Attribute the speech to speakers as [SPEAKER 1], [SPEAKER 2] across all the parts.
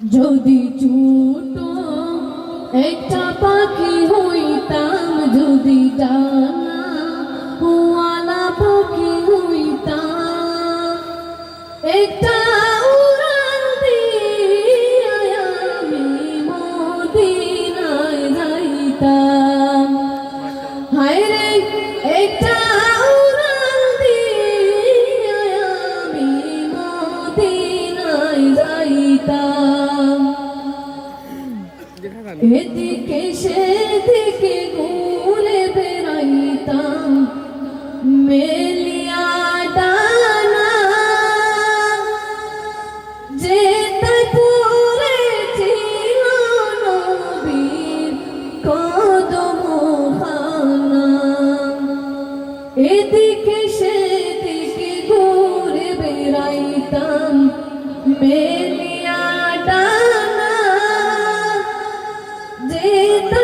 [SPEAKER 1] যদি ছোট একটা পাখি হইতাম যদি তা এদিকে সেদিকে ঘুরে বেড়াইতাম মেলিয়া ডানা কদম এদিকে সেদিকে যেতে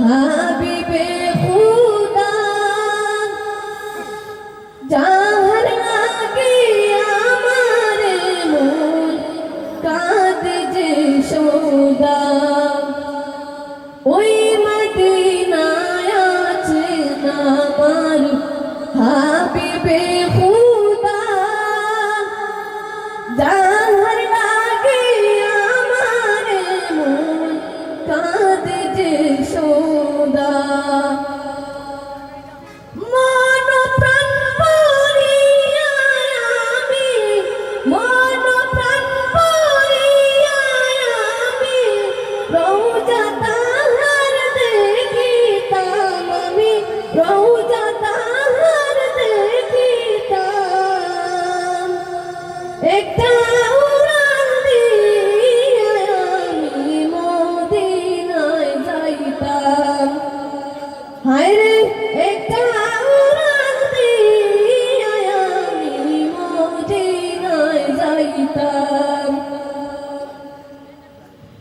[SPEAKER 1] হাবিবে ও യശോദ